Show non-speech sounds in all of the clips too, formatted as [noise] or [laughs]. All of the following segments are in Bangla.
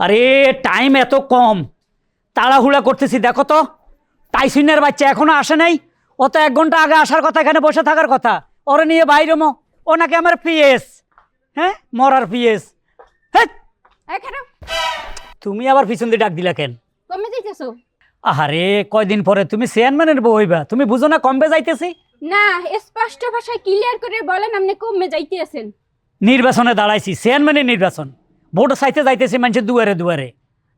আরে টাইম এত কম। তাড়াহুড়া করতেছি দেখো তো। টাইসিনের বাচ্চা এখনও আসে নাই। ও তো এক ঘণ্টা আগে আসার কথা এখানে বসে থাকার কথা। ওরে নিয়ে বাইরে মো। ও নাকি আমার পিএস হ্যাঁ? মরার পিএস হ্যাঁ তুমি আবার পিছন দিয়ে ডাক দিলা কেন? কমে যাইতেছো। আহারে কয়দিন পরে? তুমি চেয়ারম্যানের বউ হইবা। তুমি বুঝো না কমবে যাইতেছি? না স্পষ্ট ভাষায় ক্লিয়ার করে বলেন আপনি কমে যাইতেছেন। নির্বাচনে দাঁড়াইছি চেয়ারম্যানের নির্বাচন। ভোট চাইতে যাইতেছি মানুষের দুয়ারে দুয়ারে।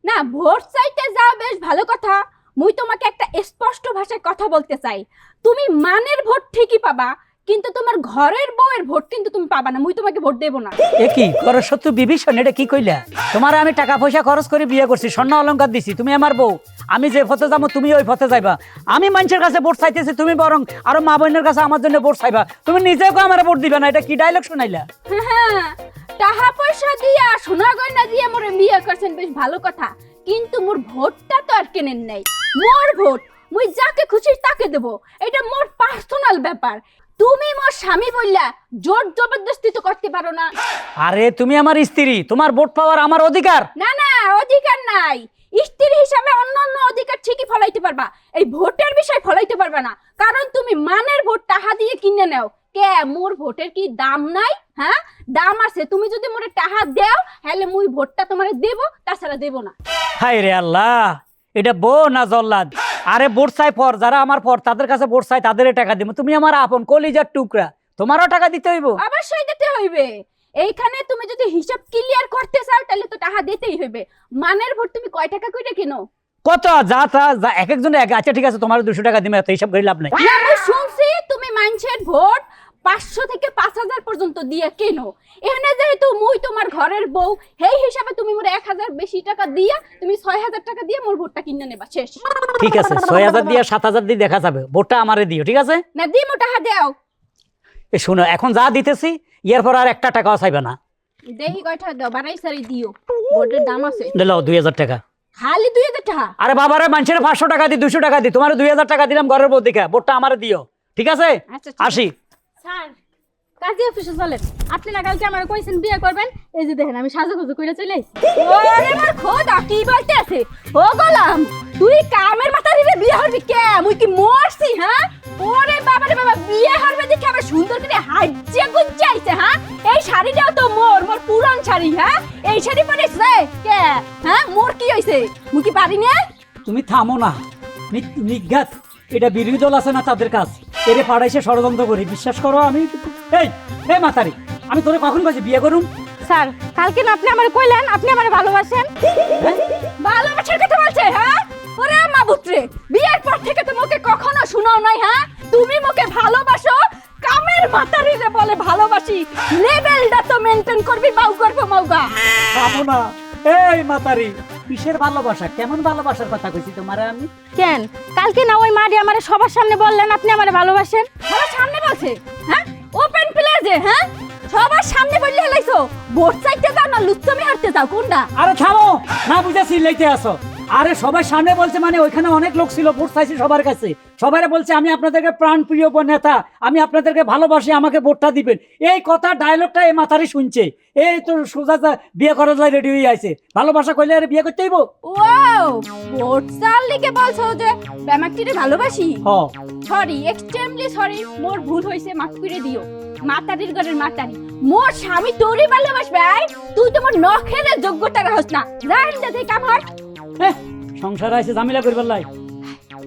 না ভোট চাইতে যাও বেশ ভালো কথা। মুই তোমাকে একটা স্পষ্ট ভাষায় কথা বলতে চাই। তুমি মানের ভোট ঠিকই পাবা কিন্তু তোমার ঘরের বউয়ের ভোট কিন্তু তুমি পাবা না। মুই তোমাকে ভোট দেবো না। এ কি? করো সত্য বিভীষণ? এটা কি কইলা? তোমার আমি টাকা পয়সা খরচ করে বিয়ে করছি স্বর্ণ অলংকার দিছি। তুমি আমার বউ। আমি যে পথে যাব তুমি ওই পথে যাইবা। আমি মানুষের কাছে ভোট চাইতেছি তুমি বরং আরও মা বোনের কাছে আমার জন্য ভোট চাইবা। তুমি নিজেও আমার ভোট দিবে না। এটা কি ডায়লগ শোনাইলা? হ্যাঁ। টাকা পয়সা দিয়া সোনা গয়না দিয়ে মোরে বিয়ে করছেন বেশ ভালো কথা। কিন্তু মোর ভোটটা তো আর কেনেন নাই। মোর ভোট মুই যাকে খুশি তাকে দেব। এটা মোর পার্সোনাল ব্যাপার। তুমি মোর স্বামী বললা জোর জবরদস্তি তো করতে পারো না। আরে তুমি আমার স্ত্রী তোমার ভোট পাওয়ার আমার অধিকার। না না অধিকার নাই। স্ত্রী হিসাবে অন্যান্য অধিকার ঠিকই ফলাইতে পারবা। এই ভোটের বিষয় ফলাইতে পারবা না। কারণ তুমি মানের ভোট টাকা দিয়ে কিনে নাও। কে মোর ভোটের কি দাম নাই? হ্যাঁ? দাম আছে। তুমি যদি মোরে টাকা দেও তাহলে মুই ভোটটা তোমারে দেব তাছাড়া দেব না। হাই রে আল্লাহ! এটা বউ না জল্লাদ? আরে ভোট চাই পর যারা আমার পর তাদের কাছে ভোট চাই তাদের টাকা দিব। তুমি আমার আপন কলিজার টুকরা তোমারও টাকা দিতে হইব? অবশ্যই দিতে হইবে। এইখানে তুমি যদি হিসাব ক্লিয়ার করতে চাও তাহলে তো টাকা দিতেই হইবে। মানের ভোট তুমি কয় টাকা কইরা কেনো? কত যা তা যা এক একজনে এক আচ্ছা ঠিক আছে তোমার দুশো টাকা দিবে এত হিসাব করে লাভ নাই। আমি শুনছি তুমি মানুষের ভোট পাঁচশো থেকে পাঁচ হাজার পর্যন্ত দিয়ে কেনো? এখানে যেহেতু মুই তোমার ঘরের বউ সেই হিসাবে তুমি মোর এক হাজার বেশি টাকা দিয়া তুমি ছয় হাজার টাকা দিয়ে মোর ভোটটা কিনে নেবা শেষ। ঠিক আছে ছয় হাজার দিয়ে সাত হাজার দিয়ে দেখা যাবে ভোটটা আমারে দিও ঠিক আছে? না দি মো টাকা দেও। এ শোনো এখন যা দিতেছি ইয়ার পর আর একটা টাকাও চাইবে না। দেহি কয়টা দাও বাড়াই সারি দিও ভোটের দাম আছে। দিল দুই হাজার টাকা। খালি দুই হাজার টাকা? আরে বাবারে মানুষের পাঁচশো টাকা দি দুশো টাকা দি তোমার দুই হাজার টাকা দিলাম ঘরের বউ দেখা বোর্ডটা আমার দিও ঠিক আছে? আচ্ছা ঠিক আসি। স্যার কাজে অফিসে চলেন। আপনি না কালকে আমার কইছেন বিয়ে করবেন এই যে দেখেন আমি সাজুগুজু কইরা চলে আইছি। ওরে আমার খোদা কি বলতে আছে ও গোলাম তুই কামের মাথা রে বিয়ে হবি কে? মুই কি মরছি থামো না। নি- নিঘাত এটা বিরোধী দল আছে না তাদের কাজ? এরে পাড়াইছে ষড়যন্ত্র করি বিশ্বাস করো আমি? এই এই মাতারি আমি তোরে কখন কাছে বিয়ে করুম? স্যার কালকে না আপনি আমার কইলেন আপনি আমার ভালোবাসেন? হ্যাঁ? ভালোবাসার কথা বলছে হ্যাঁ? ওরে মাবুত্রে বিয়ের পর থেকে তো মোকে কখনো শোনাও নাই হ্যাঁ? তুমি মোকে ভালোবাসো কামের মাতারি রে বলে ভালোবাসি লেভেলটা তো মেনটেন করবি বাউ করব মাউগা না। এই মাতারি কিসের ভালোবাসা? কেমন ভালোবাসার কথা কইছি তোমারে আমি? কেন? কালকে না ওই মাডি আমারে সবার সামনে বললেন আপনি আমারে ভালোবাসেন? সবার সামনে বলছে? হ্যাঁ? ওপেন প্লেজে হ্যাঁ? সবার সামনে বললে হেলাইছো ভোট চাইতে যাও না লুচ্চামি হারতে যাও কোনটা? আরে থামো! না বুঝেছি লাইতে আসো। আরে সবাই সামনে বলছে মানে ওইখানে অনেক লোক ছিল ভোট চাইছে সবার কাছে। সবাই বলছে আমি আপনাদেরকে প্রাণ প্রিয় নেতা আমি আপনাদেরকে ভালোবাসি আমাকে ভোটটা দিবেন। এই কথা ডায়লগটা এই মাথারই শুনছে। এই তো সোজা বিয়ে করার লাই রেডি হয়ে আছে ভালোবাসা কইলে আরে বিয়ে করতে হইব। ওয়াও ভোট চাল লিখে বলছো যে প্রেমাকটিরে ভালোবাসি? হ। সরি এক্সট্রিমলি সরি মোর ভুল হইছে মাফ করে দিও। মাতারির ঘরের মাতারি। মোর স্বামী তোরই ভালোবাসবে আই! তুই তোমার নখের যোগ্যতা রাখস না। জান যাতে কাম হয় হ্যাঁ, সংসার আছে ঝামেলা করবার লাই।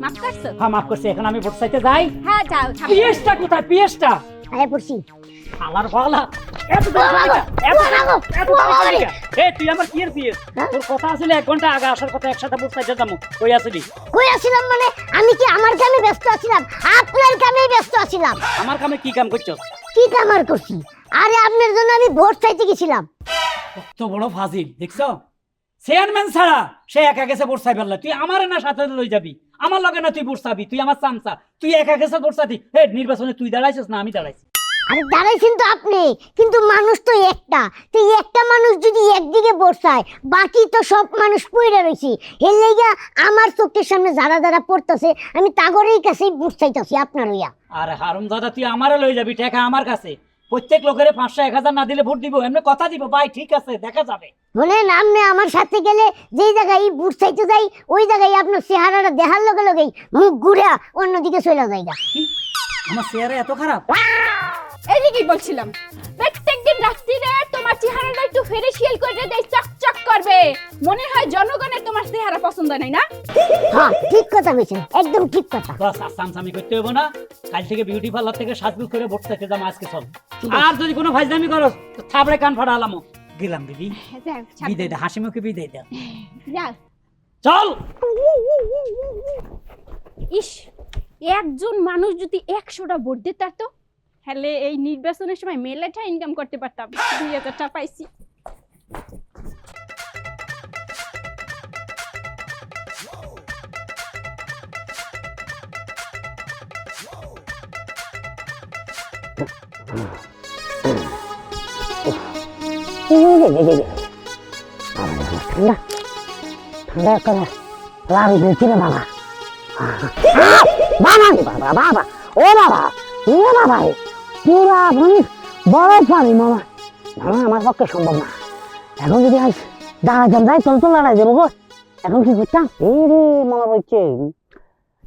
মাফ করছ? হ্যাঁ মাফ করছে এখন আমি ভোট চাইতে যাই। হ্যাঁ যাও পিএসটা কোথায়? পিএসটা? আরে পড়ছি এত। এ তুই আমার কি এর পিএস? তোর কথা আসলে এক ঘণ্টা আগে আসার কথা একসাথে ভোট চাইতে যাব। কই আসলি? কই আছিলাম মানে? আমি কি আমার কামে ব্যস্ত আছিলাম আপনার কামে ব্যস্ত আছিলাম আমার কামে কি কাম করছ? কি কাম আর করছি? আরে আপনার জন্য আমি ভোট চাইতে গেছিলাম। কত বড় ফাজিল দেখছ? চেয়ারম্যান ছাড়া সে একা গেছে চাই ফেললা তুই আমার না সাথে লই যাবি? আমার লগে না তুই চাবি? তুই আমার চামচা। তুই একা গেছে চাবি? হে নির্বাচনে তুই দাঁড়াইছিস না আমি দাঁড়াইছি? আরে দাঁড়াইছেন তো আপনি কিন্তু মানুষ তো একটা। তো একটা মানুষ যদি একদিকে চায় বাকি তো সব মানুষ পড়ে রয়েছে এর লেগা আমার চোখের সামনে যারা যারা পড়তেছে আমি তাগরের কাছেই ভোট চাইতেছি আপনার হইয়া। আর হারুম দাদা তুই আমারে লই যাবি টাকা আমার কাছে। প্রত্যেক লোকের পাঁচশো এক হাজার না দিলে ভোট দিব এমনি কথা দিব। ভাই ঠিক আছে দেখা যাবে। শোনেন আপনি আমার সাথে গেলে যেই জায়গায় বুট চাইতে যাই ওই জায়গায় আপনার চেহারাটা দেখার লগে লগেই মুখ ঘুরে অন্যদিকে চলে যায় গা। আমার চেহারা এত খারাপ? কি বলছিলাম প্রত্যেকদিন রাত্রিরে তোমার চেহারাটা একটু ফেরিশিয়াল করে দেয় চকচক করবে। মনে হয় জনগণের তোমার চেহারা পছন্দ নাই না? হ্যাঁ ঠিক কথা বলছেন একদম ঠিক কথা। বাস আসামসামি করতে হবে না। কাল থেকে বিউটি পার্লার থেকে সাজগুজ করে ভোট চাইতে যাব আজকে সব আর যদি কোনো ফাইজদামি করো তো থাবড়ে কান ফাটা আলামো গেলাম দিদি। যাও, বিদায় দে হাসি মুখে বিদায় দে। যাও। চল! ইস একজন মানুষ যদি একশোটা ভোট দিতে পারতো তাহলে এই নির্বাচনের সময় মেলাটা ইনকাম করতে পারতাম। দুই হাজার টাকা পাইছি। ঠান্ডা ঠান্ডা করে লাল দিয়েছি রে বাবা বাবা বাবা বাবা ও বাবা ও বাবা পুরা মানে বড় পানি মামা মামা আমার পক্ষে সম্ভব না এখন যদি আজ দাঁড়া যান যাই চল চল দাঁড়াই দেবো গো এখন কি করতাম এই রে মামা বলছে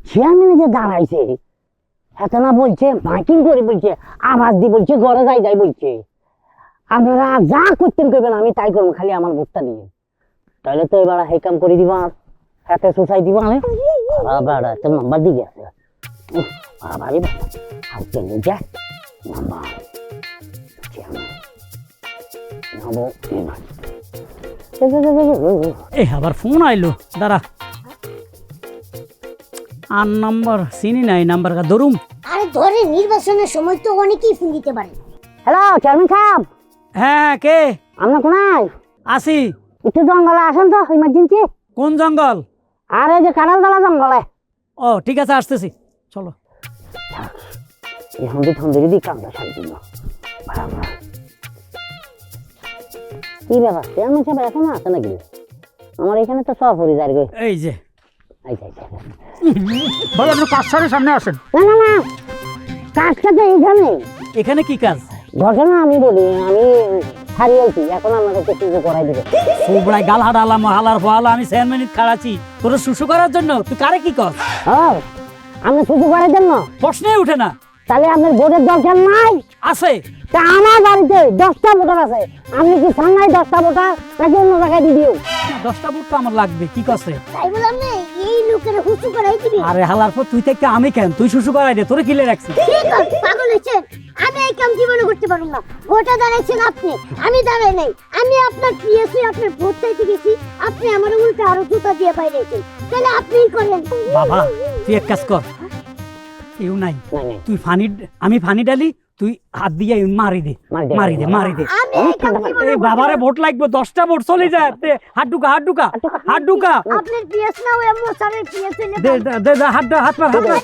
চেয়ারম্যানে যে দাঁড়াইছে এত বলছে মাইকিং করে বলছে আওয়াজ দিয়ে বলছে ঘরে যাই যাই বলছে আপনারা যা করতেন করবেন আমি তাই করব খালি আমার ভোটটা দিয়ে তাহলে তো এবার এই কাম করে দিবা হাতে সোসাই দিবা আমি বাবা একটা নাম্বার দিয়ে গেছে আর কেন যায় নাম্বার এই আবার ফোন আইলো দাঁড়া আর নাম্বার চিনি নাই নাম্বার কা ধরুম আরে ধরে নির্বাচনের সময় তো অনেকেই ফোন দিতে পারে। হ্যালো চেয়ারম্যান সাহেব হ্যাঁ কে? আমরা কোনায়? আসি। একটু জঙ্গলে আসেন তো ইমার্জেন্সি কোন জঙ্গল? আর এই যে কাঁঠাল দালা জঙ্গলে। ও ঠিক আছে আসতেছি। চলো। এই হন্দি ঠন্দি যদি কামড়া শান্তি না কি ব্যাপার? চেয়ারম্যান সাহেব এখন আছে নাকি? আমার এখানে তো সব হরি যায় এই যে বলো আপনি কাজসারের সামনে আসেন। না না না কাজটা তো এইখানে এখানে কি কাজ? ঘটনা আমি বলি আমি হারিয়েছি এখন আমার কাছে করাই দিবে। সুবড়াই গাল হারালাম হালার ফহালা আমি সেন মিনিট তোর শুশু করার জন্য তুই কারে কি কর শুধু করার জন্য। প্রশ্নই উঠে না। তাহলে আপনার ভোটের দরকার নাই? আছে। তা আমার বাড়িতে দশটা ভোটার আছে। আপনি কি নাই দশটা ভোটার নাকি অন্য জায়গায় দিয়ে দিও? দশটা বুট তো আমার লাগবে কি করছে তাই বললাম হুসু করাই দিবি? আরে হালার পর তুই থেকে আমি কেন? তুই শুশু করাই দে তোরে কিলে রাখছি? ঠিক আছে পাগল হয়েছেন আমি এই কাম জীবনে করতে পারব না। ভোটে দাঁড়াইছেন আপনি। আমি দাঁড়াই নাই। আমি আপনার পিএসসি আপনার ভোট চাইতে গেছি। আপনি আমার উল্টা আরও জুতা দিয়ে বাইরেছেন তাহলে আপনিই করেন? বাবা তুই এক কাজ কর। কেউ নাই। তুই ফানি আমি ফানি ডালি তুই হাত দিয়ে মারি দে মারি দে মারি দে বাবারে ভোট লাগবে দশটা ভোট চলে যায়। দে, হাত ঢুকা হাত ঢুকা হাত ঢুকা আপনার পিএস না ওই মোসারের পিএস হইলে দে দে, দে দে, হাত দে, হাত মার হাত মার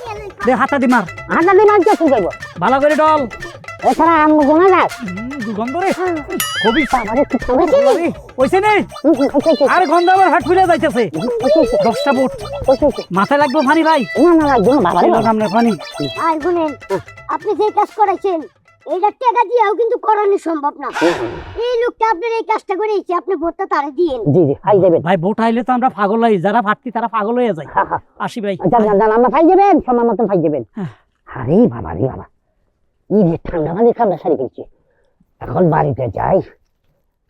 দে হাতা দি মার। হাঁটা দিয়ে মাঝে কি যাইব ভালো করে ডল। এছাড়া আমি যায়। দুর্গন্ধ রে। খুবই বাবারে কি আরে, নেই আরে গন্ধ আমার হাট ফুলে যাইতেছে। দশটা বুট মাথায় লাগবে ফানি ভাই। না না লাগবে না ফানি আর শুনেন আপনি যে কাজ করেছেন এইটা টাকা দিয়েও কিন্তু করানো সম্ভব না এই লোকটা আপনার এই কাজটা করেছে আপনি ভোটটা তারে দিয়েন জি জি খাই দেবেন ভাই ভোট আইলে তো আমরা পাগল হই যারা তারা পাগল হয়ে যায় আসি ভাই জান জান আমরা খাই দেবেন সময় মতন খাই দেবেন হ্যাঁ। আরে বাবা রে বাবা এই যে ঠান্ডা মানে ঠান্ডা শাড়ি কিনছি এখন বাড়িতে যাই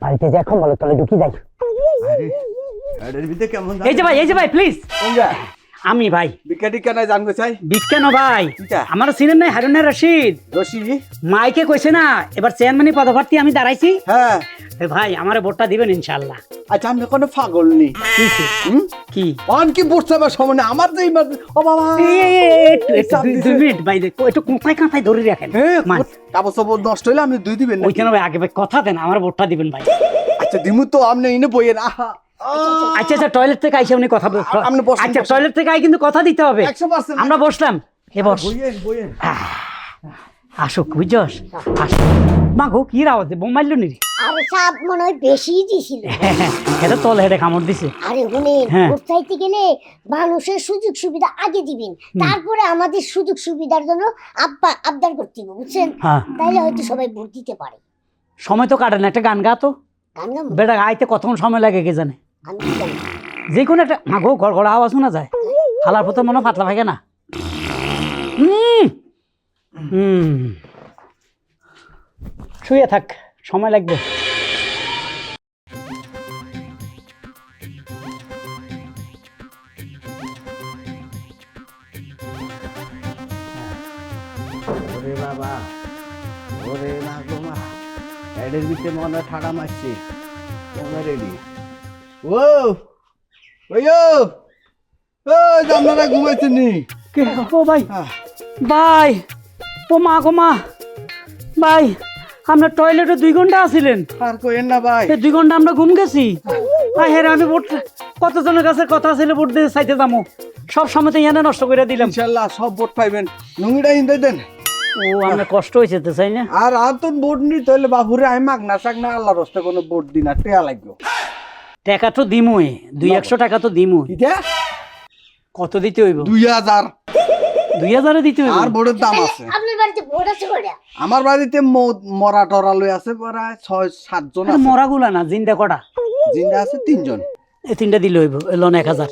বাড়িতে যাই এখন বলো তলে ঢুকি যাই এই যে ভাই এই যে ভাই প্লিজ আমি ভাই। বিজ্ঞা টিকা নাই জানতে চাই? বিজ্ঞান ভাই। আমার চিনেন নাই হারুনের রশিদ। রশি? মাইকে কইছে না এবার চেয়ারম্যানই পদপ্রার্থী আমি দাঁড়াইছি। হ্যাঁ। ভাই আমার ভোটটা দিবেন ইনশাআল্লাহ। আচ্ছা আমি কোনো পাগল নি? কি অন কি বসতে আমার সামনে আমার তো ও বাবা। দুই- মিনিট ভাই দেখো একটু কোথায় কাঁথায় ধরে রাখেন। কাপড় সাপড় নষ্ট হইলে আপনি দুই দিবেন? ওইখানে ভাই আগে ভাই কথা দেন আমার ভোটটা দিবেন ভাই। আচ্ছা দিমু তো আপনি ইনে বইয়েন আহা। আচ্ছা আচ্ছা টয়লেট থেকে আইসে উনি কথা বল আপনি বসেন, আচ্ছা টয়লেট থেকে আই কিন্তু কথা দিতে হবে। আমরা বসলাম। এ বস। বইয়েন আসুক বুঝছস? আসুক। মা গো কি রাওয়াতে বোম মারল নি আরে সাপ মনে হয় বেশি দিছিল এটা তল হেডে কামড় দিছে। আরে হ্যাঁ। গেলে মানুষের সুযোগ সুবিধা আগে দিবেন। তারপরে আমাদের সুযোগ সুবিধার জন্য আব্বা আবদার করতে হবে বুঝছেন? হ্যাঁ। তাইলে হয়তো সবাই ভোট দিতে পারে। সময় তো কাটে না। একটা গান গা তো। গান গাবো? বেটা আইতে কতক্ষণ সময় লাগে কি জানি? যে কোনো একটা মা গো গড় গড় আওয়াজ শোনা যায়। হালার পথে মনে পাতলা ভাগে না। শুয়ে থাক, সময় লাগবে। বাবা, ওরে মা গো মা ভিতরে মনে ঠাড়া মারছে। তোমরা রেডি ও ওই আপনারা ঘুমাইছেন নি কে? ও ভাই। আহ, ভাই। ও মা গো মা। ভাই আমরা টয়লেটে দুই ঘণ্টা আছিলেন। আর কইেন না ভাই। এই দুই ঘণ্টা আমরা ঘুম গেছি। ভাই হ্যাঁ আমি ভোট কতজনের কাছে কথা ছিল ভোট দিয়ে চাইতে যাব? সব সময় তো ইয়ানে নষ্ট করে দিলাম। ইনশাল্লাহ সব ভোট পাইবেন। লুঙ্গিটা হিন্দে দেন। ও আমরা কষ্ট হয়েছে তো চাই না? আর আর তো ভোট নি তাহলে বাবুরে আমি মাগ না আল্লাহর রাস্তায় কোনো ভোট দিন আর টেয়া লাগবে। টাকা তো দিমুই দুই একশো টাকা তো দিমুই। কিটা কত দিতে হইব? দুই হাজার। দুই হাজারে দিতে হইব? আর ভোটের দাম আছে। আপনার বাড়িতে ভোট আছে কয়টা আমার বাড়িতে ম- মরা টরা লই আছে প্রায় ছয় সাতজন আছে। মরা গুলা না জিন্দা কটা? জিন্দা আছে তিনজন। এই তিনটা দিলে হইব লোন এক হাজার।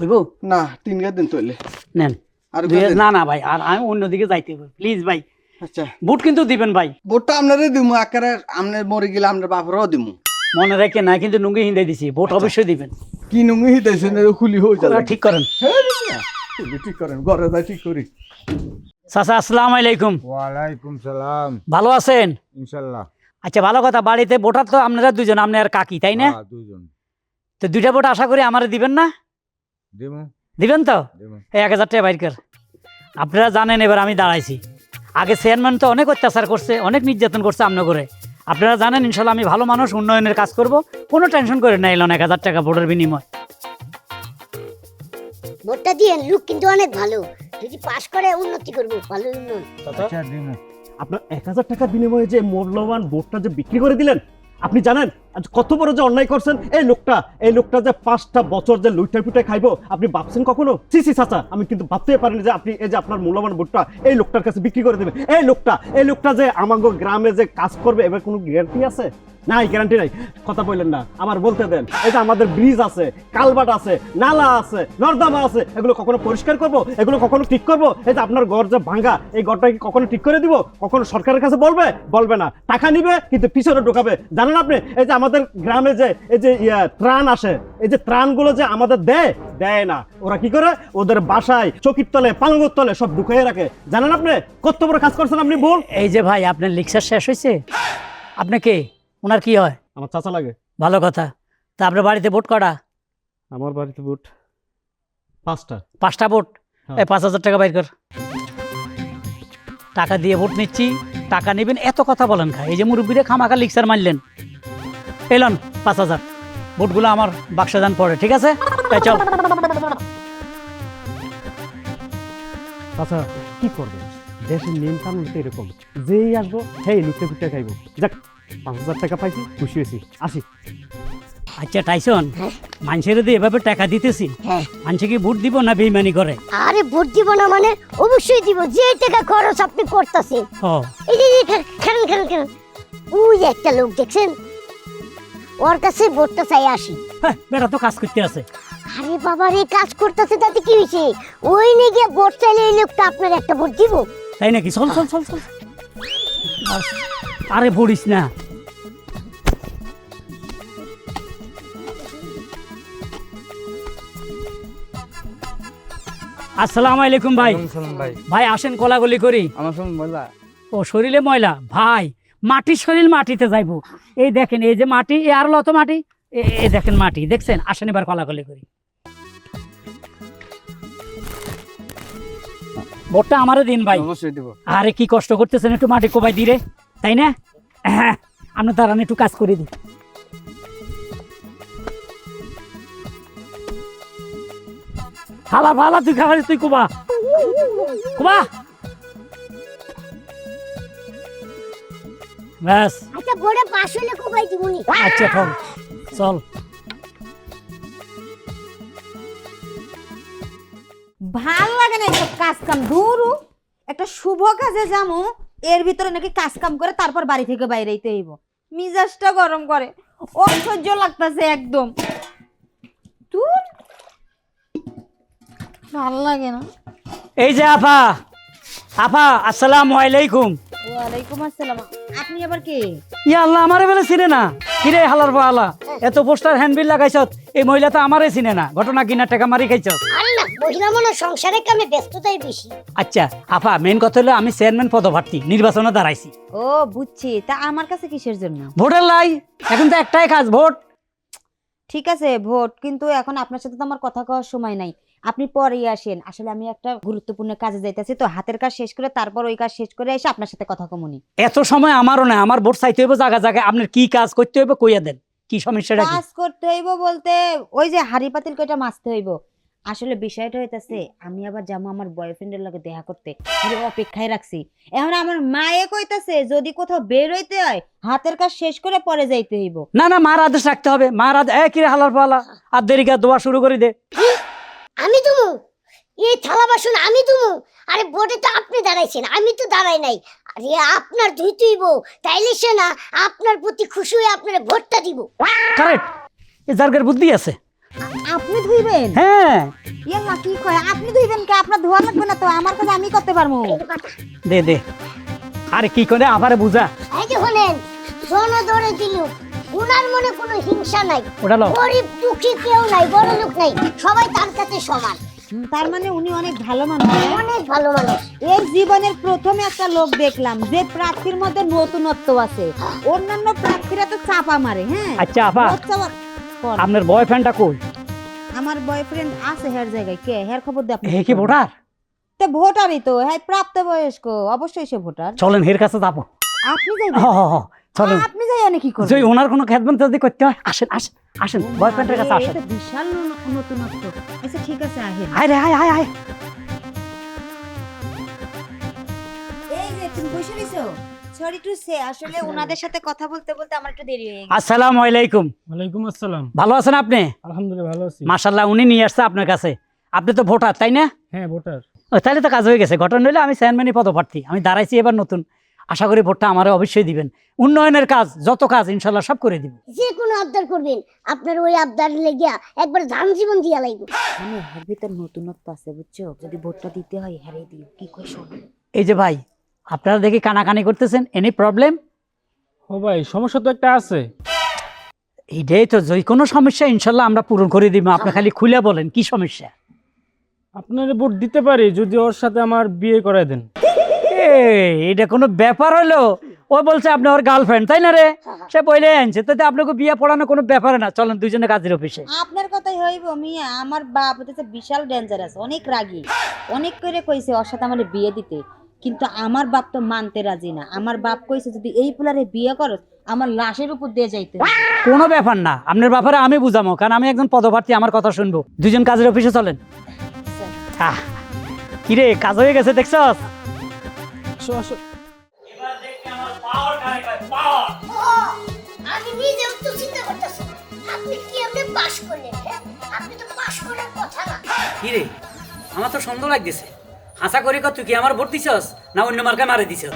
হইব? না তিন গা দিন তৈলে নেন। আর? না না ভাই আর আমি অন্যদিকে যাইতে হবে প্লিজ ভাই। আচ্ছা। বুট কিন্তু দিবেন ভাই। ভোটটা আপনারে দিমু আকারে আমনে মরে গেলে আপনার বাপরাও দিমু। মনে রাখে না কিন্তু নুঙ্গি হিন্দে দিছি। ভোট অবশ্যই দিবেন। কি নুঙ্গি হিতাইছেন এর খুলি হয়ে যাবে। ঠিক করেন। ঠিক করেন। ঘরে যাই ঠিক করি। চাচা আসসালাম আলাইকুম। ওয়ালাইকুম সালাম। ভালো আছেন? ইনশাল্লাহ। আচ্ছা ভালো কথা। বাড়িতে ভোটার তো আপনারা দুজন আপনি আর কাকি তাই না? হ্যাঁ, দুইজন তো দুইটা ভোট আশা করি আমার দিবেন না? দিবেন তো? এই এক হাজার টাকা বাইর কর। আপনারা জানেন এবার আমি দাঁড়াইছি। আগে চেয়ারম্যান তো অনেক অত্যাচার করছে অনেক নির্যাতন করছে আমনে করে আপনারা জানেন ইনশাল্লাহ আমি ভালো মানুষ উন্নয়নের কাজ করব। কোনো টেনশন করে না এলন এক হাজার টাকা ভোটের বিনিময়। ভোটটা দিয়ে লুক কিন্তু অনেক ভালো। যদি পাশ করে উন্নতি করব ভালো উন্নয়ন। আচ্ছা আপনার এক হাজার টাকার বিনিময়ে যে মূল্যবান ভোটটা যে বিক্রি করে দিলেন আপনি জানেন? কত বড় যে অন্যায় করছেন? এই লোকটা এই লোকটা যে পাঁচটা বছর যে লুইটাই পুটে খাইবো, আপনি ভাবছেন কখনো? সি সি চাচা আমি কিন্তু ভাবতেই পারিনি যে আপনি এই যে আপনার মূল্যবান ভোটটা এই লোকটার কাছে বিক্রি করে দেবেন। এই লোকটা এই লোকটা যে আমাগো গ্রামে যে কাজ করবে, এবার কোনো গ্যারান্টি আছে? নাই গ্যারান্টি নাই। কথা বললেন না। আমার বলতে দেন যে আমাদের ব্রিজ আছে কালভার্ট আছে, নালা আছে, নর্দমা আছে, এগুলো কখনো পরিষ্কার করব? এগুলো কখনো ঠিক করব? এই যে আপনার ঘর যে ভাঙা, এই ঘরটা কি কখনো ঠিক করে দিব? কখনো সরকারের কাছে বলবে? বলবে না। টাকা নিবে, কিন্তু পিছনে ঢোকাবে। জানেন আপনি, এই যে আমাদের গ্রামে যে, এই যে ত্রাণ আসে, এই যে ত্রাণগুলো যে আমাদের দেয় দেয় না। ওরা কি করে? ওদের বাসায়, চকির তলে, পালঙ্গর তলে সব ঢুকাই রাখে। জানেন আপনি, কত বড় কাজ করছেন আপনি, ভুল? এই যে ভাই, আপনার লেকচার শেষ হয়েছে আপনি কে? ওনার কি হয়? আমার চাচা লাগে। ভালো কথা। তা আপনার বাড়িতে ভোট কটা? আমার বাড়িতে বুট পাঁচটা। পাঁচটা ভোট? হ্যাঁ। এই পাঁচ হাজার টাকা বাইর কর। টাকা দিয়ে ভোট নিচ্ছি টাকা নেবেন এত কথা বলেন খা এই যে মুরব্বীরে খামাখা লিক্সার মারলেন। এলন পাঁচ হাজার। ভোটগুলো আমার বাক্সা দান পড়ে ঠিক আছে? এই চল। আচ্ছা কি করবে দেশের নিয়ম কানুন তো এরকম। যেই আসব হেই লুটে ফুটে খাইবো। যাক। পাঁচ হাজার টাকা পাইছি খুশি হয়েছি। আসি। আচ্ছা টাইসন মানুষের যদি এভাবে টাকা দিতেছি হ্যাঁ। মানুষে কি ভোট দিব না বেইমানি করে? আরে ভোট দিব না মানে অবশ্যই দিব যে টাকা খরচ আপনি করতেছেন। এই যে খেলেন খেলেন খেলেন ওই একটা লোক দেখছেন? ওর কাছে ভোটটা চাই আসি। হ্যাঁ বেটা তো কাজ করতে আছে। আরে বাবা রে কাজ করতেছে তাতে কি হয়েছে? ওই নিয়ে গিয়ে ভোট চাইলে এই লোকটা আপনার একটা ভোট দিব? তাই নাকি? চল চল চল চল। আরে পড়িস না। আসসালামু আলাইকুম ভাই। ভাই। ভাই আসেন কোলাগুলি করি। আমার ও শরীরে ময়লা? ভাই মাটির শরীর মাটিতে যাইবো। এই দেখেন এই যে মাটি এ আর লত মাটি এই দেখেন মাটি দেখছেন? আসেন এবার কলাকলি করি। ভোটটা আমারও দিন ভাই। দিব। আরে কি কষ্ট করতেছেন একটু মাটি কোবাই দিরে তাই না? হ্যাঁ আমরা দাঁড়ান একটু কাজ করে দিই। হালা ভালা তুই খাবার তুই কোবা। কোবা। ব্যাস। আচ্ছা কোবাই দিবনি। আচ্ছা চল চল। ভালো লাগে না কাজ কাম দূরু একটা শুভ কাজে যামু। এর ভিতরে নাকি কাজ কাম করে তারপর বাড়ি থেকে বাইরে হইতে হইব। মিজাজটা গরম করে। অসহ্য লাগতেছে একদম। তুই ভালো লাগে না। এই যে আফা আফা আসসালামু আলাইকুম। ওয়ালাইকুম আসসালাম। আপনি আবার কে? ইয়া আল্লাহ আমারে বেলে চিনে না। কিরে হালার এত পোস্টার হ্যান্ডবিল লাগাইছত এই মহিলা তো আমারে চিনে না। ঘটনা কিনা টাকা মারি খাইছ আরে মহিলা মনে সংসারে কামে ব্যস্ততাই বেশি। আচ্ছা আপা মেন কথা হলো আমি চেয়ারম্যান পদপ্রার্থী নির্বাচনে দাঁড়াইছি। ও বুঝছি। তা আমার কাছে কিসের জন্য? ভোটের লাই এখন তো একটাই কাজ ভোট। ঠিক আছে ভোট কিন্তু এখন আপনার সাথে তো আমার কথা কওয়ার সময় নাই। আপনি পরেই আসেন। আসলে আমি একটা গুরুত্বপূর্ণ কাজে যাইতেছি তো হাতের কাজ শেষ করে তারপর ওই কাজ শেষ করে এসে আপনার সাথে কথা কমুনি এত সময় আমারও না আমার ভোট চাইতে হইব জায়গা জায়গায়। আপনার কি কাজ করতে হইব কইয়া দেন কি সমস্যাটা কি? কাজ করতে হইব বলতে ওই যে হাড়ি পাতিল কয়টা মাছতে হইব। আসলে বিষয়টা হইতাছে আমি আবার যাব আমার বয়ফ্রেন্ডের লগে দেখা করতে। খালি অপেক্ষায় রাখছি। এখন আমার মায়ে কইতাছে যদি কোথাও বের হইতে হয় হাতের কাজ শেষ করে পরে যাইতে হইব। না না মার আদেশ রাখতে হবে। মার আদেশ এ কিরে হালার পালা? আর দেরিকা দোয়া শুরু করে দে। [laughs] আমি তুমু এই থালা বাসন আমি তুমু আরে বোর্ডে তো আপনি দাঁড়াইছেন আমি তো দাঁড়াই নাই। আরে আপনার ধুইতুইব তাইলে সে না আপনার প্রতি খুশি হয়ে আপনার ভোটটা দিব। কারেক্ট এ জার্গের বুদ্ধি আছে। আপনি ধুইবেন? হ্যাঁ। ইয়াল্লা কি কয় আপনি ধুইবেন কি? আপনার ধোয়া লাগবে না তো আমার কাছে আমি করতে পারব। দে দে। আরে কি করে আবারে বুঝা। এই যে হলেন জন ধরে দিল উনার মনে কোনো হিংসা নাই। ওটা গরিব দুঃখী কেউ নাই বড় লোক নাই সবাই তার কাছে সমান। তার মানে উনি অনেক ভালো মানুষ হ্যাঁ? অনেক ভালো মানুষ। এই জীবনের প্রথম একটা লোক দেখলাম যে প্রার্থীর মধ্যে নতুনত্ব আছে। অন্যান্য প্রার্থীরা তো চাপা মারে হ্যাঁ? আচ্ছা আপা আপনার বয়ফ্রেন্ডটা কই? আমার বয়ফ্রেন্ড আছে হের জায়গায়। কে? হের খবর দে আপনি কি ভোটার? তো ভোটারই তো হ্যাঁ প্রাপ্ত বয়স্ক অবশ্যই সে ভোটার। চলেন হের কাছে যাব। আপনি হ যাইবেন হ হ। চলেন আপনি যাই কি করবেন? যদি ওনার কোনো খেদমত যদি করতে হয় আসেন আসেন আসেন বয়ফ্রেন্ডের কাছে আসেন। বিশাল নতুনত্ব। আচ্ছা ঠিক আছে আহেন আয় রে আয় আয় আয়। এই যে তুমি বসে রইছো? সরি টু সে আসলে ওনাদের সাথে কথা বলতে বলতে আমার একটু দেরি হয়ে গেছে। আসসালামু আলাইকুম। ওয়ালাইকুম আসসালাম। ভালো আছেন আপনি? আলহামদুলিল্লাহ ভালো আছি। মাশাল্লাহ উনি নিয়ে আসছে আপনার কাছে। আপনি তো ভোটার তাই না? হ্যাঁ ভোটার। তাহলে তো কাজ হয়ে গেছে। ঘটনা হইলে আমি চেয়ারম্যানই পদপ্রার্থী। আমি দাঁড়াইছি এবার নতুন। আশা করি ভোটটা আমারে অবশ্যই দিবেন। উন্নয়নের কাজ যত কাজ ইনশাল্লাহ সব করে দিব। যে কোনো আবদার করবেন। আপনার ওই আবদার লেগিয়া একবার ধান জীবন দিয়া লাগবে মানে হের ভিতর নতুনত্ব আছে বুঝছ? যদি ভোটটা দিতে হয় হেরে দিও। কি কই শোনো? এই যে ভাই আপনারা দেখি কানাকানি করতেছেন এনি প্রবলেম ও ভাই সমস্যা তো একটা আছে। এইটাই তো যে কোনো সমস্যা ইনশাল্লাহ আমরা পূরণ করে দিব। আপনি খালি খুলে বলেন কি সমস্যা? আপনার ভোট দিতে পারি যদি ওর সাথে আমার বিয়ে করায় দেন। এটা কোনো ব্যাপার হলো? ও বলছে আপনি ওর গার্লফ্রেন্ড তাই না রে? সে বলে আনছে তাতে আপনাকে বিয়ে পড়ানো কোনো ব্যাপার না। চলেন কাজের অফিসে। আপনার কথাই হইব মিয়া। আমার বাপ হতেছে বিশাল ডেঞ্জারাস অনেক রাগী। অনেক করে কইছে ওর সাথে আমার বিয়ে দিতে। কিন্তু আমার বাপ তো মানতে রাজি না। আমার বাপ কইছে যদি এই পোলারে বিয়ে করো আমার লাশের উপর দিয়ে যাইতে। কোনো ব্যাপার না। আপনার ব্যাপারে আমি বুঝামো কারণ আমি একজন পদপ্রার্থী আমার কথা শুনব। দুজন কাজের অফিসে চলেন। আহ, কিরে কাজ হয়ে গেছে দেখছস? আসো আসো। আমি নিজেও তো চিন্তা করতেছি আপনি কি আপনি পাশ করলেন হ্যাঁ? আপনি তো পাশ করার কথা না। কিরে আমার তো সন্দেহ লাগতেছে। হাসা করি তুই কি আমার ভোট দিছস? না অন্য মার্কে মারে দিছস?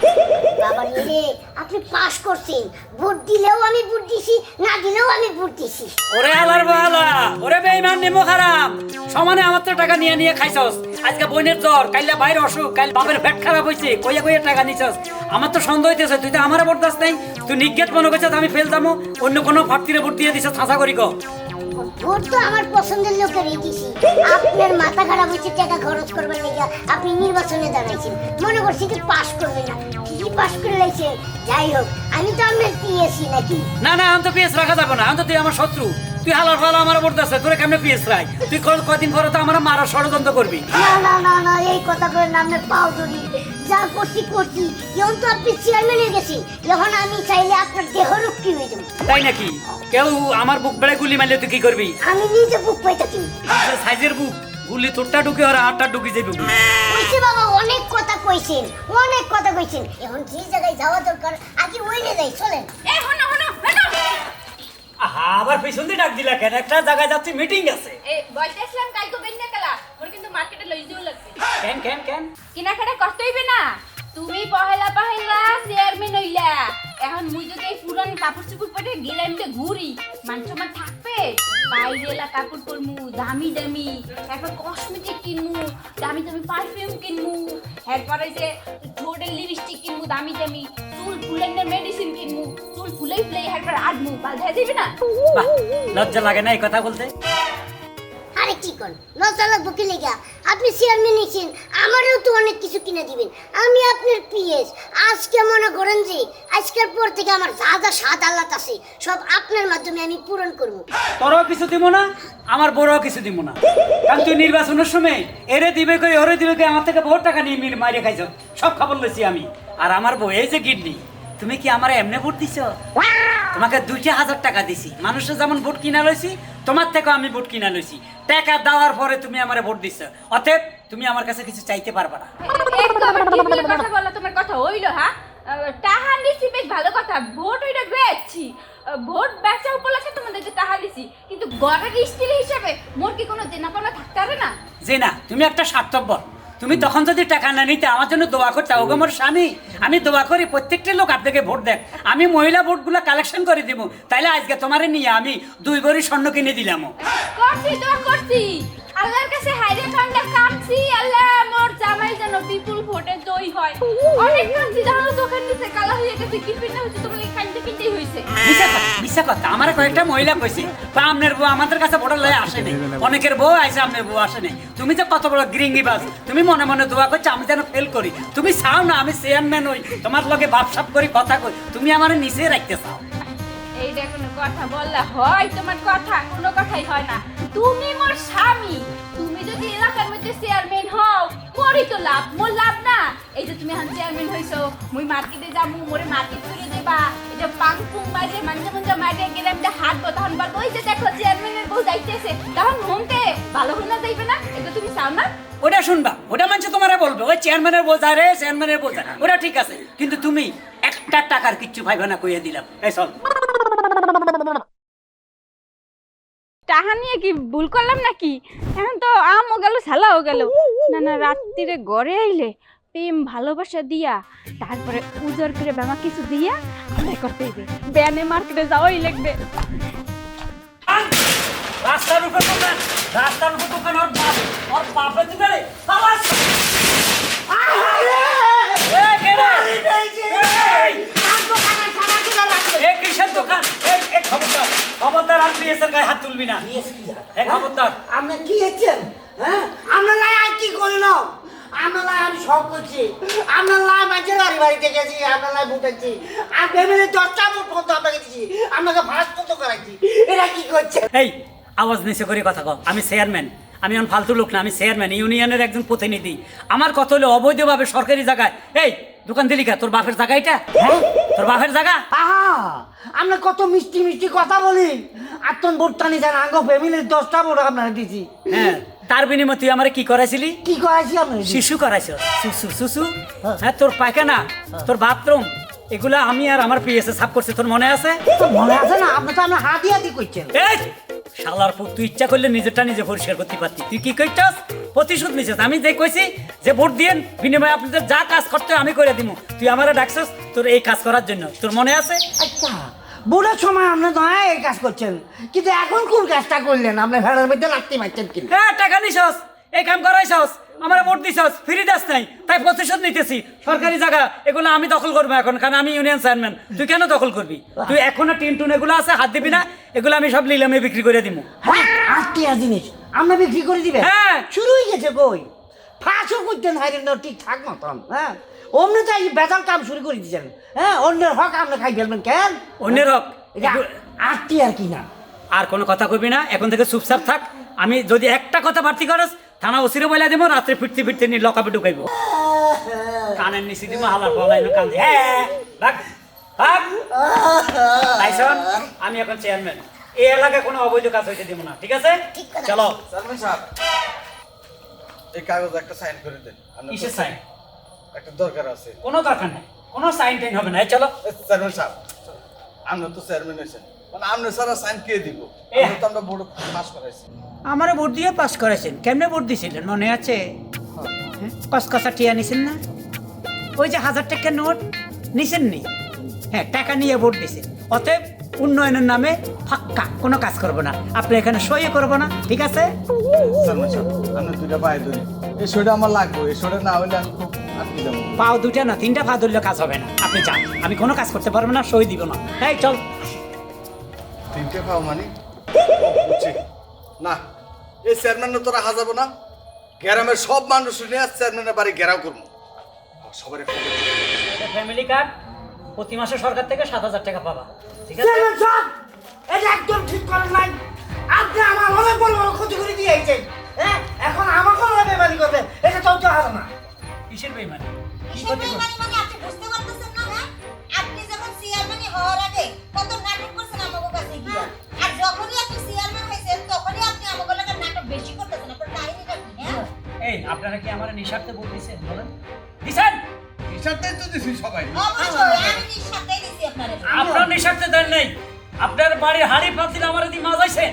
বাবা রে আপনি পাশ করছেন। ভোট দিলেও আমি ভোট দিছি না দিলেও আমি ভোট দিছি। ওরে আলার বালা ওরে বেঈমান নিমো খারাপ সমানে আমার তো টাকা নিয়ে নিয়ে খাইছস। আজকে বোনের জ্বর কাইলা বাইরে অসুখ কাল বাপের পেট খারাপ হইছে কইয়া কইয়া টাকা নিছস। আমার তো সন্দেহ হইতেছে তুই তো আমার ভোট দাস নাই। তুই নিজ্ঞাত মনে করছিস আমি ফেল যাব অন্য কোনো প্রার্থীরে ভোট দিয়ে দিছস হাসা করি কো। ভোট তো আমার পছন্দের লোকের দিছি আপনার মাথা খারাপ হয়েছে, টাকা খরচ করবার লেগে আপনি নির্বাচনে দাঁড়াইছেন। মনে করছি কি পাশ করবে না। কি পাশ করে লাইছেন যাই হোক, আমি তো আপনার পিএসি নাকি? না না, আমি তো পিএস রাখা যাবে না। আমি তো আমার শত্রু। তুই হালার ফালা আমার ভোট দাস তোরে কেমনে পিএস রাখ তুই ক- কদিন পরে তো আমার মারা ষড়যন্ত্র করবি। না না না না এই কথা করে নামে পাও ধরি যা করছি করছি। এখন তো আপনি চেয়ারম্যানে গেছি। এখন আমি চাইলে আপনার দেহ রক্ষী হয়ে যাব। তাই নাকি? কেউ আমার বুক বেড়ে গুলি মারলে তুই কি করবি? আমি নিজে বুক পাইতাছি। সাইজের বুক। গুলি তোরটা ঢুকে আর আটটা ঢুকে যাবে কইছে বাবা অনেক কথা কইছেন অনেক কথা কইছেন। এখন যে জায়গায় যাওয়া দরকার আগে ওইনে যাই চলেন। এ হনো হনো হনো আহা আবার পিছন দিয়ে ডাক দিলা কেন? একটা জায়গায় যাচ্ছি মিটিং আছে। এ বলতেছিলাম কালকে বেন্না কালা মোর কিন্তু মার্কেটে লই যাও লাগবে। কেন কেন কেন? কেনাকাটা করতে হইবে না। তুমি পহেলা পহেলা চেয়ারম্যান হইলা। এখন মুই যদি এই পুরান কাপড় চুপড় পরে গেলামতে ঘুরি মানুষ আমার থাকবে? বাইরে এলা কাপড় পরমু দামি দামি। একবার কসমেটিক কিনমু দামি দামি পারফিউম কিনমু। এরপরে যে ঠোঁটের লিপস্টিক কিনমু দামি দামি। চুল ফুলের মেডিসিন কিনমু চুল ফুলেই আডমু দিবে না? বাহ, লজ্জা লাগে না এই কথা বলতে? আরে কি কোন লজ্জা লাগবো কি লেগা? আপনি চেয়ারম্যান নিয়েছেন আমারও তো অনেক কিছু কিনে দিবেন। আমি আপনার পিএস আজকে মনে করেন যে আজকের পর থেকে আমার যা যা স্বাদ আল্লাহ আছে সব আপনার মাধ্যমে আমি পূরণ করব। তোরও কিছু দিব না আমার বড়ও কিছু দিব না। কারণ তুই নির্বাচনের সময় এরে দিবে কই ওরে দিবে কই আমার থেকে বহুত টাকা নিয়ে মিল মারিয়ে খাইছ। সব খবর লইছি আমি। আর আমার বউ এই যে গিডনি তুমি কি আমার এমনি ভোট দিছ? তোমাকে দুইটা হাজার টাকা দিছি। মানুষের যেমন ভোট কিনা লইছি তোমার থেকেও আমি ভোট কিনা লইছি। টাকা দেওয়ার পরে তুমি আমারে ভোট দিছ। অতএব তুমি আমার কাছে কিছু চাইতে পারবে না। কথা বলা তোমার কথা হইল হ্যাঁ টাহা দিছি বেশ ভালো কথা। ভোট ওইটা বেচছি। ভোট বেচা উপলক্ষে তোমাদের যে টাহা দিছি। কিন্তু গড়ের স্ত্রী হিসেবে মোর কি কোনো দেনা পাওনা থাকতে না? যে না তুমি একটা স্বার্থপর। তুমি তখন যদি টাকা না নিতে, আমার জন্য দোয়া করতে, ওগো মোর স্বামী, আমি দোয়া করি, প্রত্যেকটা লোক আপনাকে ভোট দেখ আমি মহিলা ভোটগুলো কালেকশন করে দিব। তাইলে আজকে তোমারে নিয়ে আমি দুই ভরি স্বর্ণ কিনে দিলাম আল্লাহর কাছে হাইরে কান্দা কাঁদছি আল্লাহ মোর জামাই যেন বিপুল ভোটে জয় হয়। অনেক কাঁদছি জানো চোখের নিচে কালা হয়ে গেছে কি পিন্না হয়েছে তোমাকে কান্দতে কিনতেই হয়েছে। মিশা কথা মিশা কথা আমার কয়েকটা মহিলা কইছে বা আপনার বউ আমাদের কাছে ভোটার লয়ে আসে নাই। অনেকের বউ আইসে আপনার বউ আসে নাই। তুমি যে কত বড় গ্রিঙ্গি বাস তুমি মনে মনে দোয়া করছ আমি যেন ফেল করি। তুমি চাও না আমি চেয়ারম্যান হই তোমার লগে ভাবসাব করি কথা কই তুমি আমার নিচে রাখতে চাও। এইটা কোনো কথা বললে হয় তোমার কথা কোনো কথাই হয় না। তুমি মোর স্বামী। তুমি যদি এলাকার মধ্যে চেয়ারম্যান হও, মোরই তো লাভ, মোর লাভ না। এই যে তুমি এখন চেয়ারম্যান হইছো, মুই মার্কেটে যাব, মোরে মার্কেট করে দেবা। এই যে পাং পুং বাজে, মাঝে মাঝে মাঠে গেলাম যে হাত তখন বলব ওই যে দেখো চেয়ারম্যানের বউ যাইতেছে। তখন মনতে ভালো হই না, যাইবে না? এটা তুমি চাও না? ওটা শুনবা, ওটা মানুষ তোমারা বলবে। ওই চেয়ারম্যানের বোঝা রে চেয়ারম্যানের বোঝা ওটা ঠিক আছে, কিন্তু তুমি একটা টাকার কিচ্ছু পাইবে না কইয়া দিলাম। এই চল। টাহা নিয়ে কি ভুল করলাম নাকি? এখন তো আম আমও গেল ছালাও গেল। না না রাত্রিরে ঘরে আইলে প্রেম ভালোবাসা দিয়া তারপরে উজর করে বাবা কিছু দিয়া আদায় করতে হইবে। ব্যানে মার্কেটে যাওয়াই লাগবে। রাস্তার উপর দোকান রাস্তার উপর দোকান ওর বাপ ওর বাপের দোকানে সাবাস! এই, কে রে? কিসের দোকান? এই, এই খবরদার, খবরদার আর PSR গায়ে হাত তুলবি না। এই খবরদার। আপনি কি হচ্ছেন? হ্যাঁ? আপনার লাই আর কি করলাম? আপনার লাই আমি সব করছি। আপনার লাই মাঝে বাড়ি বাড়িতে গেছি আপনার লাই বুঝেছি আর ফ্যামিলি দশটা ফুট পর্যন্ত আপনাকে দিচ্ছি আপনাকে পর্যন্ত করাইছি এরা কি করছে? এই আওয়াজ নিচে করে কথা কও। আমি চেয়ারম্যান। আমি এখন ফালতু লোক না আমি চেয়ারম্যান। ইউনিয়নের একজন প্রতিনিধি। আমার কত হলো অবৈধভাবে সরকারি জায়গায়। এই দোকান দিলি কা? তোর বাপের জায়গা এটা? হ্যাঁ? তোর বাপের জায়গা? আহা! আমরা কত মিষ্টি মিষ্টি কথা বলি। আর তোর ভোটটা নিছেন আঙ্গ ফ্যামিলির দশটা ভোট আপনারা দিছি। হ্যাঁ তার বিনিময়ে তুই আমার কি করাইছিলি? কি করাইছি আপনি শিশু করাইছ। সুসু সুসু হ্যাঁ। তোর পায়খানা তোর বাথরুম এগুলা আমি আর আমার পিএসএ সাফ করছি। তোর মনে আছে? মনে আছে না? আপনি তো আপনার হাতি হাতি করছেন এই! শালার পুত তুই ইচ্ছা করলে নিজেরটা নিজে পরিষ্কার করতে পারতি। তুই কি কইছস? প্রতিশোধ নিছিস। আমি যে কইছি যে ভোট দিয়েন বিনিময়ে আপনাদের যা কাজ করতে আমি করে দিব তুই আমারে ডাকছস তোর এই কাজ করার জন্য। তোর মনে আছে? আচ্ছা বুড়োর সময় আপনি তো হ্যাঁ এই কাজ করছেন। কিন্তু এখন কোন কাজটা করলেন? আপনি ভেড়ার মধ্যে লাগতে পারছেন কি হ্যাঁ টাকা নিছস এই কাম করাইছস। আমার ভোট দিছস ফ্রি দাস নাই তাই প্রতিশোধ নিতেছি। সরকারি জায়গা এগুলো আমি দখল করব এখন কারণ আমি ইউনিয়ন চেয়ারম্যান তুই কেন দখল করবি? তুই এখনও টিন টুন এগুলো আছে হাত দিবি না এগুলো আমি সব নিলামে বিক্রি করে দিব হ্যাঁ আটটিয়া জিনিস? আমরা বিক্রি করে দিবেন হ্যাঁ। শুরু হয়ে গেছে কই? ফাঁসও করতেন হাইরেন ঠিকঠাক মতন হ্যাঁ? অমনি তো এই বেতাল কাম শুরু করে দিচ্ছেন হ্যাঁ? অন্যের হক আপনি খাই ফেলবেন কেন? অন্যের হক? আটটি আর কি না? আর কোনো কথা কবি না এখন থেকে চুপচাপ থাক। আমি যদি একটা কথা বাড়তি করস থানা ওসিরে বলে দেবো রাত্রে ফিরতে ফিরতে নি লকাপে ঢুকাইব। কানের নিচে দিব হালার ফলাইনো কান দিয়ে। হ্যাঁ আমি এখন চেয়ারম্যান এই এলাকায় কোনো অবৈধ কাজ হইতে দিব না ঠিক আছে? চলো। এই কাগজ একটা সাইন করে দেন। আপনার কিসের সাইন একটা দরকার আছে। কোনো দরকার নেই। কোনো সাইন টাইন হবে না। এই চলো। চেয়ারম্যান সাহেব আমরা তো চেয়ারম্যান হয়েছেন। মানে আপনি সারা সাইন কে দিব? তো আমরা বোর্ড পাস করাইছি। আমারে ভোট দিয়ে পাস করেছেন কেমনে ভোট দিয়েছিলেন মনে আছে? হ্যাঁ? কসকসা টিয়া নিছেন না? ওই যে হাজার টাকার নোট নিছেন নি? হ্যাঁ টাকা নিয়ে ভোট দিছেন। অতএব উন্নয়নের নামে ফাক্কা কোনো কাজ করব না। আপনি এখানে সই করব না ঠিক আছে? সাহেব দুইটা পায়ে ধরি। এই শোটা আমার লাগবে এই শোটা না হলে আমি খুব পাও দুটা না তিনটা পা ধরলে কাজ হবে না। আপনি যান আমি কোনো কাজ করতে পারব না সই দিব না। এই চল। তিনটে পাও মানে। না এই চেয়ারম্যান তোরা হাজাবো না। গ্রামের সব মানুষ নিয়ে চেয়ারম্যানের বাড়ি ঘেরাও করব। সবাই ফ্যামিলি কার্ড প্রতি মাসে সরকার থেকে সাত হাজার টাকা পাবা। ঠিক আছে? এটা একদম ঠিক করেন নাই। আপনি আমার অনেক বড় বড় ক্ষতি করে দিয়েছেন হ্যাঁ এখন আমাকে বেমানি করবেন এটা চলতে হবে না। কিসের বেমানি? কি ক্ষতি মানে আপনি বুঝতে পারতেছেন না? হওয়ার আগে কত নাটক করছেন আমাকে কাছে গিয়া। আর যখনই আপনি চেয়ারম্যান হয়েছেন তখনই আপনি আমাকে লাগা নাটক বেশি করতেছেন। আপনার কাহিনীটা কি হ্যাঁ? এই আপনারা কি আমার নিঃস্বার্থে ভোট দিচ্ছেন বলেন। দিছেন? হিসাবটাই তো দিছি সবাই। অবশ্যই আমি নিঃস্বার্থেই দিছি আপনারে। আপনার নিঃস্বার্থে দেন নেই। আপনার বাড়ির হাড়ি পাতিল আমার দি মাজাইছেন।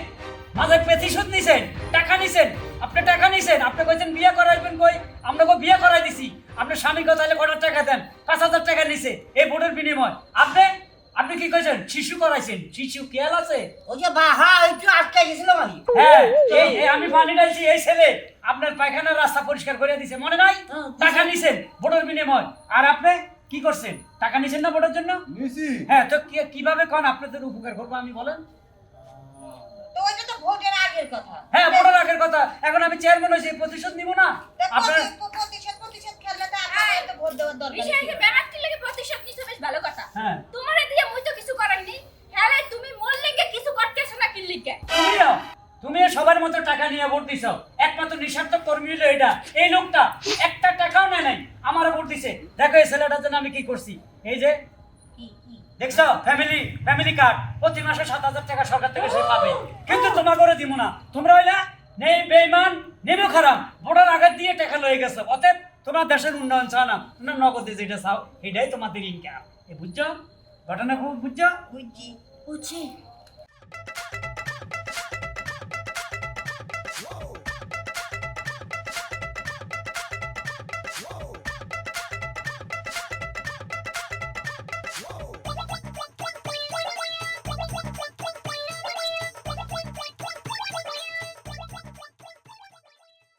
মাজায় প্রতিশোধ নিছেন টাকা নিছেন। আপনি টাকা নিছেন আপনি কইছেন বিয়ে করাইবেন কই? আমরা কই বিয়ে করাই দিছি। আপনার স্বামী কথা হলে কটার টাকা দেন? পাঁচ হাজার টাকা নিছে এই ভোটের বিনিময়। আপনি আপনি কি কইছেন? শিশু করাইছেন। শিশু কেয়াল আছে? ওই যে বাহা একটু আটকে গেছিল আমি হ্যাঁ এই এই আমি পানি ঢালছি এই ছেলে আপনার পায়খানার রাস্তা পরিষ্কার করে দিয়েছে মনে নাই? টাকা নিছেন ভোটের বিনিময়। আর আপনি কি করছেন? টাকা নিছেন না ভোটের জন্য? নিছি। হ্যাঁ তো কি- কীভাবে কোন আপনাদের উপকার করব আমি বলেন? তো ওইটা তো ভোটের আগের কথা। হ্যাঁ ভোটের আগের কথা। এখন আমি চেয়ারম্যান হয়েছি প্রতিশোধ নিব না? আপনার প্রতিশোধ প্রতিশোধ খেললে তো আপনার তো ভোট দেওয়ার দরকার বিষয় নেই। ব্যাপারটি লাগে প্রতিশোধ নিতে বেশ ভালো কথা। হ্যাঁ। তোমারে দিয়ে মুই তো কিছু করার নেই। হ্যাঁ তুমি মোর লেগে কিছু করতেছ না কি লিগে তুমিও তুমিও সবার মতো টাকা নিয়ে ভোট দিছ। একমাত্র নিঃস্বার্থ কর্মী হলো এটা। এই লোকটা একটা টাকাও নেয় নাই আমারও ভোট দিছে। দেখো এই ছেলেটার জন্য আমি কি করছি? এই যে দেখছ? ফ্যামিলি ফ্যামিলি কার্ড প্রতি মাসে সাত হাজার টাকা সরকার থেকে সে পাবে। কিন্তু তোমার করে দিব না। তোমরা হইলা নেই, বেইমান, নেবে খারাপ। ভোটার আঘাত দিয়ে টাকা লয়ে গেছে। অতএব তোমার দেশের উন্নয়ন চাও না। তোমরা নগদে যেটা চাও এটাই তোমাদের ইনকাম এ বুঝছ? ঘটনা খুব বুঝছ? বুঝছি বুঝছি।